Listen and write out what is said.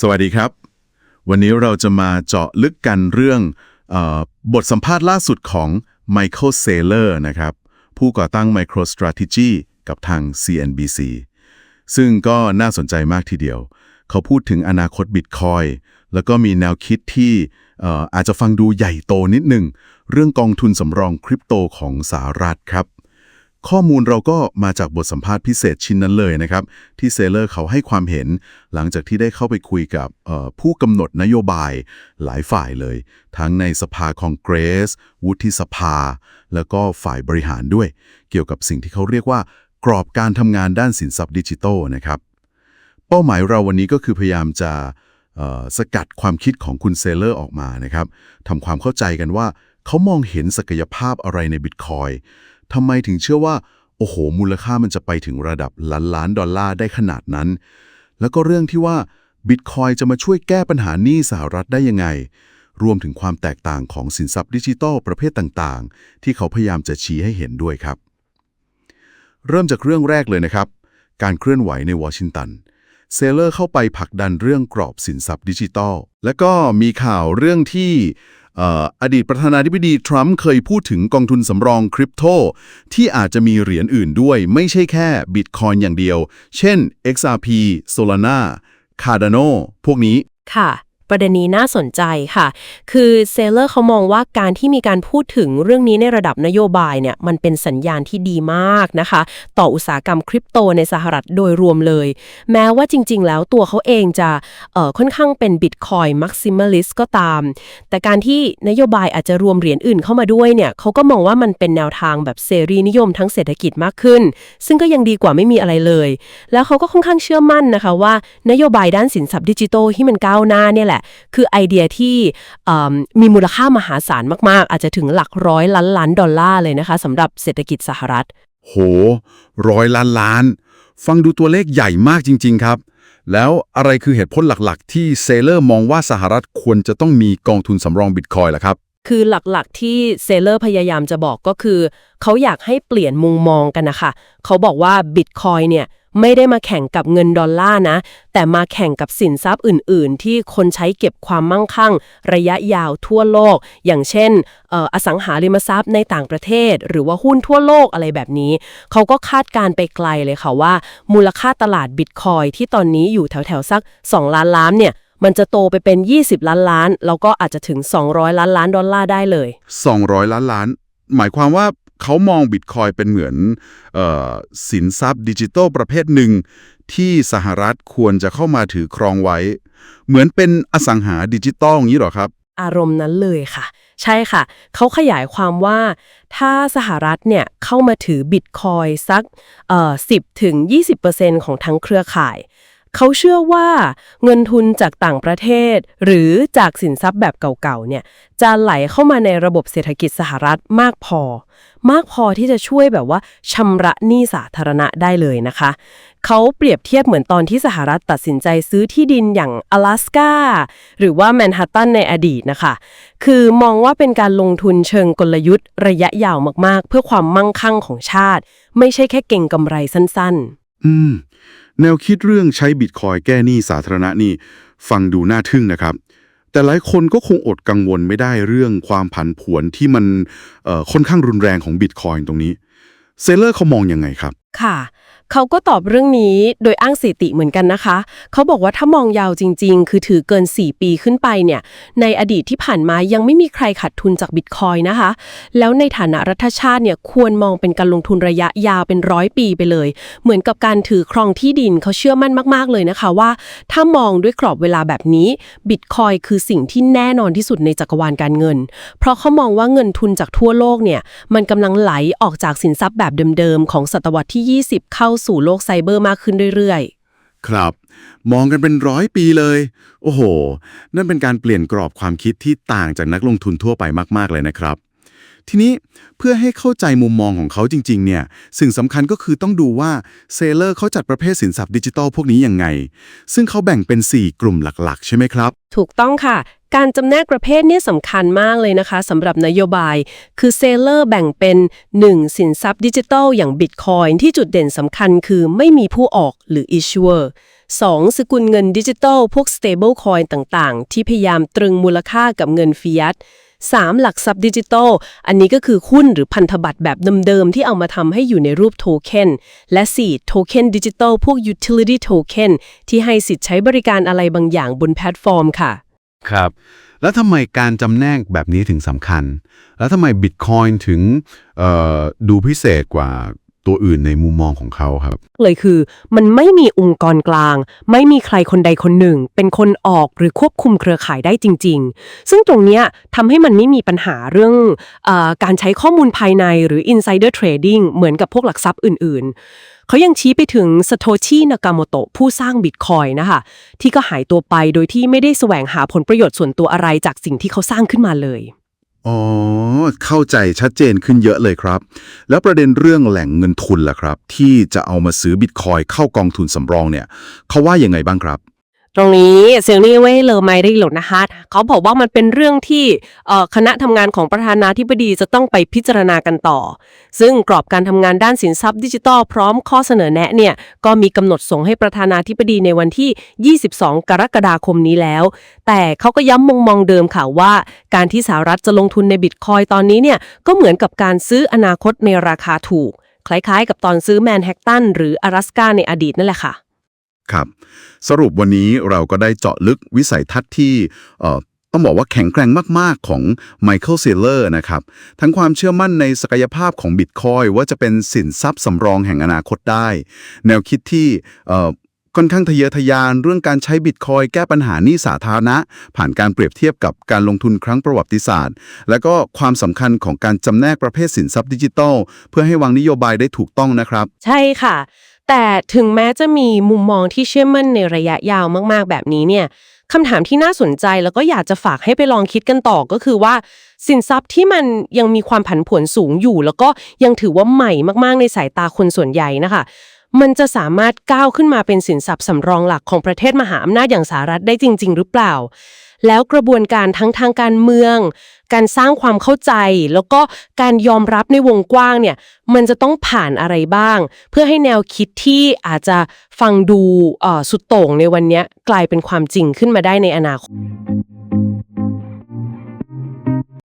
สวัสดีครับ วันนี้เราจะมาเจาะลึกกันเรื่องออบทสัมภาษณ์ล่าสุดของ Michael Saylor นะครับ ผู้ก่อตั้ง MicroStrategy กับทาง CNBC ซึ่งก็น่าสนใจมากทีเดียว เขาพูดถึงอนาคต Bitcoin แล้วก็มีแนวคิดที่อออาจจะฟังดูใหญ่โตนิดหนึ่ง เรื่องกองทุนสำรองคริปโตของสหรัฐครับ ข้อมูลเราก็มาจากบทสัมภาษณ์พิเศษชิ้นนั้นเลยนะครับ ที่เซเลอร์เขาให้ความเห็น หลังจากที่ได้เข้าไปคุยกับผู้กำหนดนโยบายหลายฝ่ายเลย ทั้งในสภาคองเกรส วุฒิสภา แล้วก็ฝ่ายบริหารด้วย เกี่ยวกับสิ่งที่เขาเรียกว่ากรอบการทำงานด้านสินทรัพย์ดิจิทัลนะครับ เป้าหมายเราวันนี้ก็คือพยายามจะสกัดความคิดของคุณเซเลอร์ออกมานะครับทำความเข้าใจกันว่าเขามองเห็นศักยภาพอะไรในบิตคอย ทำไมถึงเชื่อว่า โอ้โห มูลค่ามันจะไปถึงระดับล้านล้านดอลลาร์ได้ขนาดนั้น แล้วก็เรื่องที่ว่าบิตคอยจะมาช่วยแก้ปัญหาหนี้สหรัฐได้ยังไง รวมถึงความแตกต่างของสินทรัพย์ดิจิทัลประเภทต่างๆ ที่เขาพยายามจะชี้ให้เห็นด้วยครับ เริ่มจากเรื่องแรกเลยนะครับ การเคลื่อนไหวในวอชิงตันเซเลอร์เข้าไปผลักดันเรื่องกรอบสินทรัพย์ดิจิทัล และก็มีข่าวเรื่องที่ อดีตประธานาธิบดีทรัมป์เคยพูดถึงกองทุนสำรองคริปโตที่อาจจะมีเหรียญอื่นด้วยไม่ใช่แค่บิตคอยน์อย่างเดียว เช่น XRP Solana Cardano พวกนี้ ค่ะ ประเด็นนี้น่าสนใจค่ะ คือเซเลอร์เขามองว่าการที่มีการพูดถึงเรื่องนี้ในระดับนโยบายเนี่ยมันเป็นสัญญาณที่ดีมากนะคะ ต่ออุตสาหกรรมคริปโตในสหรัฐโดยรวมเลย แม้ว่าจริง ๆ แล้วตัวเขาเองจะเอ่อค่อนข้างเป็นบิตคอยมักซิมัลิสก็ตาม แต่การที่นโยบายอาจจะรวมเหรียญอื่นเข้ามาด้วยเนี่ยเขาก็มองว่ามันเป็นแนวทางแบบเสรีนิยมทั้งเศรษฐกิจมากขึ้น ซึ่งก็ยังดีกว่าไม่มีอะไรเลย แล้วเขาก็ค่อนข้างเชื่อมั่นนะคะว่า นโยบายด้านสินทรัพย์ดิจิทัลที่มันก้าวหน้าเนี่ยแหละคือไอเดียที่เอิ่มมีมูลค่ามหาศาลมาก ๆ อาจจะถึงหลักร้อยล้านล้านดอลลาร์เลยนะคะสำหรับเศรษฐกิจสหรัฐ โห ร้อยล้านล้าน ฟังดูตัวเลขใหญ่มากจริง ๆ ครับ แล้วอะไรคือเหตุผลหลักๆ ที่เซเลอร์มองว่าสหรัฐควรจะต้องมีกองทุนสำรองบิตคอยล่ะครับคือหลักๆที่เซเลอร์พยายามจะบอกก็คือ เขาอยากให้เปลี่ยนมุมมองกันนะคะ เขาบอกว่าบิตคอยเนี่ย ไม่ได้มาแข่งกับเงินดอลลาร์นะ แต่มาแข่งกับสินทรัพย์อื่น ๆ ที่คนใช้เก็บความมั่งคั่ง ระยะยาวทั่วโลก อย่างเช่นเอ่ออสังหาริมทรัพย์ในต่างประเทศ หรือว่าหุ้นทั่วโลกอะไรแบบนี้ เขาก็คาดการไปไกลเลยค่ะว่า มูลค่าตลาดบิตคอยที่ตอนนี้อยู่แถว ๆ สัก 2 ล้านล้านเนี่ยมันจะโตไปเป็น 20 ล้านล้าน แล้วก็อาจจะถึง 200 ล้านล้านดอลลาร์ได้เลย 200 ล้านล้าน หมายความว่า เขามองบิตคอยเป็นเหมือนออสินทรัพย์ดิจิทัลประเภทหนึ่ง ที่สหรัฐควรจะเข้ามาถือครองไว้ เหมือนเป็นอสังหาดิจิทัลอย่างนี้หรอครับ อารมณ์นั้นเลยค่ะ ใช่ค่ะ เขาขยายความว่า ถ้าสหรัฐเนี่ยเข้ามาถือบิตคอยสักเอ่อ10ถึง 20%ของทั้งเครือข่าย เขาเชื่อว่าเงินทุนจากต่างประเทศ หรือจากสินทรัพย์แบบเก่าๆเนี่ยจะไหลเข้ามาในระบบเศรษฐกิจสหรัฐมากพอ มากพอที่จะช่วยแบบว่าชำระหนี้สาธารณะได้เลยนะคะ เขาเปรียบเทียบเหมือนตอนที่สหรัฐตัดสินใจซื้อที่ดินอย่าง阿拉สกาหรือว่าแมนฮัตตันในอดีตนะคะ คือมองว่าเป็นการลงทุนเชิงกลยุทธ์ระยะยาวมากๆ เพื่อความมั่งคั่งของชาติ ไม่ใช่แค่เก่งกำไรสั้น ๆ อืม แนวคิดเรื่องใช้บิตคอยแก้หนี้สาธารณะนี่ฟังดูน่าทึ่งนะครับ แต่หลายคนก็คงอดกังวลไม่ได้เรื่องความผันผวนที่มันค่อนข้างรุนแรงของบิตคอยตรงนี้เซเลอร์เขามองยังไงครับ ค่ะเขาก็ตอบเรื่องนี้โดยอ้างสถิติเหมือนกันนะคะ เขาบอกว่าถ้ามองยาวจริง ๆ คือถือเกิน 4 ปีขึ้นไปเนี่ย ในอดีตที่ผ่านมายังไม่มีใครขาดทุนจากบิตคอยนะคะ แล้วในฐานะรัฐชาติเนี่ยควรมองเป็นการลงทุนระยะยาวเป็นร้อยปีไปเลย เหมือนกับการถือครองที่ดินเขาเชื่อมั่นมาก ๆ เลยนะคะว่า ถ้ามองด้วยกรอบเวลาแบบนี้บิตคอยคือสิ่งที่แน่นอนที่สุดในจักรวาลการเงิน เพราะเขามองว่าเงินทุนจากทั่วโลกเนี่ยมันกำลังไหลออกจากสินทรัพย์แบบเดิมๆของศตวรรษที่ 20 เข้าสู่โลกไซเบอร์มากขึ้นเรื่อยๆ ครับ มองกันเป็นร้อยปีเลย โอ้โห นั่นเป็นการเปลี่ยนกรอบความคิดที่ต่างจากนักลงทุนทั่วไปมาก ๆ เลยนะครับ ทีนี้เพื่อให้เข้าใจมุมมองของเขาจริง ๆ เนี่ย สิ่งสำคัญก็คือต้องดูว่าเซเลอร์เขาจัดประเภทสินทรัพย์ดิจิทัลพวกนี้ยังไง ซึ่งเขาแบ่งเป็น 4 กลุ่มหลัก ๆ ใช่ไหมครับ ถูกต้องค่ะ การจำแนกประเภทนี่สำคัญมากเลยนะคะสำหรับนโยบาย คือเซลเลอร์แบ่งเป็น 1. สินทรัพย์ดิจิทัลอย่าง Bitcoin ที่จุดเด่นสำคัญคือไม่มีผู้ออกหรือ issuer 2. สกุลเงินดิจิทัล พวก stable coin ต่างๆ ที่พยายามตรึงมูลค่ากับเงินฟิยัต 3. หลักทรัพย์ดิจิทัล อันนี้ก็คือหุ้นหรือพันธบัตรแบบเดิมๆ ที่เอามาทำให้อยู่ในรูปโทเค็น และ 4. โทเค็นดิจิทัล พวก utility token ที่ให้สิทธิ์ใช้บริการอะไรบางอย่างบนแพลตฟอร์มค่ะ ครับ แล้วทำไมการจำแนกแบบนี้ถึงสำคัญ แล้วทำไมบิตคอยน์ถึงดูพิเศษกว่า ตัวอื่นในมุมมองของเขาครับ เลยคือ มันไม่มีองค์กรกลาง ไม่มีใครคนใดคนหนึ่ง เป็นคนออกหรือควบคุมเครือข่ายได้จริง ๆ ซึ่งตรงเนี้ยทำให้มันไม่มีปัญหาเรื่องอการใช้ข้อมูลภายในหรือ insider trading เหมือนกับพวกหลักทรัพย์อื่น ๆเขายังชี้ไปถึงซ a โ o ชินากามโตะผู้สร้างบิตคอยนะคะ ที่ก็หายตัวไปโดยที่ไม่ได้แสวงหาผลประโยชน์ส่วนตัวอะไรจากสิ่งที่เขาสร้างขึ้นมาเลย อ๋อ เข้าใจชัดเจนขึ้นเยอะเลยครับ แล้วประเด็นเรื่องแหล่งเงินทุนล่ะครับ ที่จะเอามาซื้อบิตคอยเข้ากองทุนสำรองเนี่ยเขาว่ายังไงบ้างครับ ตรงนี้เซียงนี่เว่ยเลอไมได้หลดนะคะเขาบอกว่ามันเป็นเรื่องที่เอ่อคณะทำงานของประธานาธิบดีจะต้องไปพิจารณากันต่อ ซึ่งกรอบการทำงานด้านสินทรัพย์ดิจิทัลพร้อมข้อเสนอแนะเนี่ยก็มีกำหนดส่งให้ประธานาธิบดีในวันที่ 22 กรกฎาคมนี้แล้ว แต่เขาก็ย้ำมุมมองเดิมค่ะว่า การที่สหรัฐจะลงทุนในบิตคอยตอนนี้เนี่ยก็เหมือนกับการซื้ออนาคตในราคาถูก คล้ายๆ กับตอนซื้อแมนแฮกตันหรือ阿拉斯าในอดีตนั่นแหละค่ะ ครับ สรุปวันนี้เราก็ได้เจาะลึกวิสัยทัศน์ที่ต้องบอกว่าแข็งแกร่งมาก ๆ ของไมเคิลเซเลอร์นะครับ ทั้งความเชื่อมั่นในศักยภาพของบิตคอยว่าจะเป็นสินทรัพย์สำรองแห่งอนาคตได้ แนวคิดที่ค่อนข้างทะเยอทะยานเรื่องการใช้บิตคอยแก้ปัญหานี้สาธารณะ ผ่านการเปรียบเทียบกับการลงทุนครั้งประวัติศาสตร์ และก็ความสำคัญของการจำแนกประเภทสินทรัพย์ดิจิทัล เพื่อให้วางนโยบายได้ถูกต้องนะครับ ใช่ค่ะ แต่ถึงแม้จะมีมุมมองที่เชื่อมั่นในระยะยาวมากๆ แบบนี้เนี่ยคำถามที่น่าสนใจแล้วก็อยากจะฝากให้ไปลองคิดกันต่อก็คือว่า สินทรัพย์ที่มันยังมีความผันผวนสูงอยู่ แล้วก็ยังถือว่าใหม่มากๆ ในสายตาคนส่วนใหญ่นะคะ มันจะสามารถก้าวขึ้นมาเป็นสินทรัพย์สำรองหลักของประเทศมหาอำนาจอย่างสหรัฐได้จริง ๆ หรือเปล่า แล้วกระบวนการทั้งทางการเมือง การสร้างความเข้าใจ แล้วก็การยอมรับในวงกว้างเนี่ย มันจะต้องผ่านอะไรบ้าง เพื่อให้แนวคิดที่อาจจะฟังดูสุดโต่งในวันนี้กลายเป็นความจริงขึ้นมาได้ในอนาคต